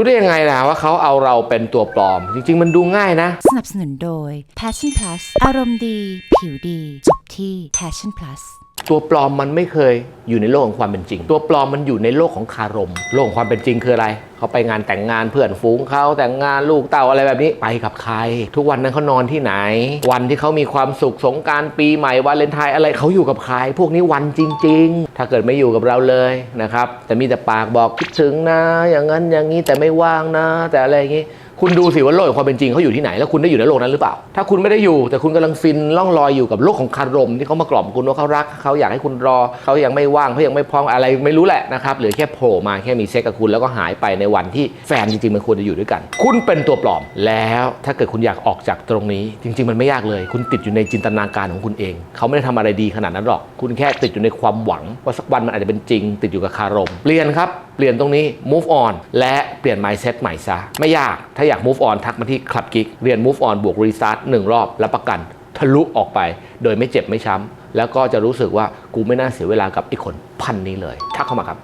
รู้ได้ยังไงนะว่าเขาเอาเราเป็นตัวปลอม จริง ๆ มันดูง่ายนะ สนับสนุนโดย Passion Plus อารมณ์ดี ผิวดี จบที่ Passion Plus ตัวปลอมมันไม่เคยอยู่ในโลกของความเป็นจริง ตัวปลอมมันอยู่ในโลกของคารม โลกของความเป็นจริงคืออะไร เขาไปงานแต่งงานเพื่อนฝูงเขาแต่งงานลูกเต่าอะไรแบบนี้ไปกับใคร ทุกวันนั้นเขานอนที่ไหน วันที่เขามีความสุขสงการปีใหม่วาเลนไทน์อะไรเขาอยู่กับใคร พวกนี้วันจริง ๆ ถ้าเกิดไม่อยู่กับเราเลยนะครับแต่มีแต่ปากบอกคิดถึงนะ อย่างนั้นอย่างนี้แต่ไม่ว่างนะ แต่อะไรอย่างนี้ คุณดูสิว่าโลกของความเป็นจริงเขาอยู่ที่ไหน แล้วคุณได้อยู่ในโลกนั้นหรือเปล่า ถ้าคุณไม่ได้อยู่แต่คุณกำลังฟินล่องลอยอยู่กับโลกของคารมที่เขามากล่อมคุณว่าเขารักเขาอยากให้คุณรอเขายังไม่ว่างเขายังไม่พร้อมอะไรไม่รู้แหละนะครับหรือแค่โผล่มาแค่มีเซ็กกับคุณแล้วก็หายไปในวันที่แฟนจริงๆมันควรจะอยู่ด้วยกัน คุณเป็นตัวปลอมแล้วถ้าเกิดคุณอยากออกจากตรงนี้ จริง ๆ มันไม่ยากเลย คุณติดอยู่ในจินตนาการของคุณเอง เขาไม่ได้ทำอะไรดีขนาดนั้นหรอก คุณแค่ติดอยู่ในความหวังว่าสักวันมันอาจจะเป็นจริง ติดอยู่กับคารมเปลี่ยนครับ เปลี่ยนตรงนี้ move on และเปลี่ยน mindset ใหม่ซะ ไม่ยากถ้าอยาก move on ทักมาที่ Club Geek เรียน move on บวก restart หนึ่งรอบแล้วประกันทะลุออกไป โดยไม่เจ็บไม่ช้ำแล้วก็จะรู้สึกว่ากูไม่น่าเสียเวลากับไอ้คนพันนี้เลยทักเข้ามาครับ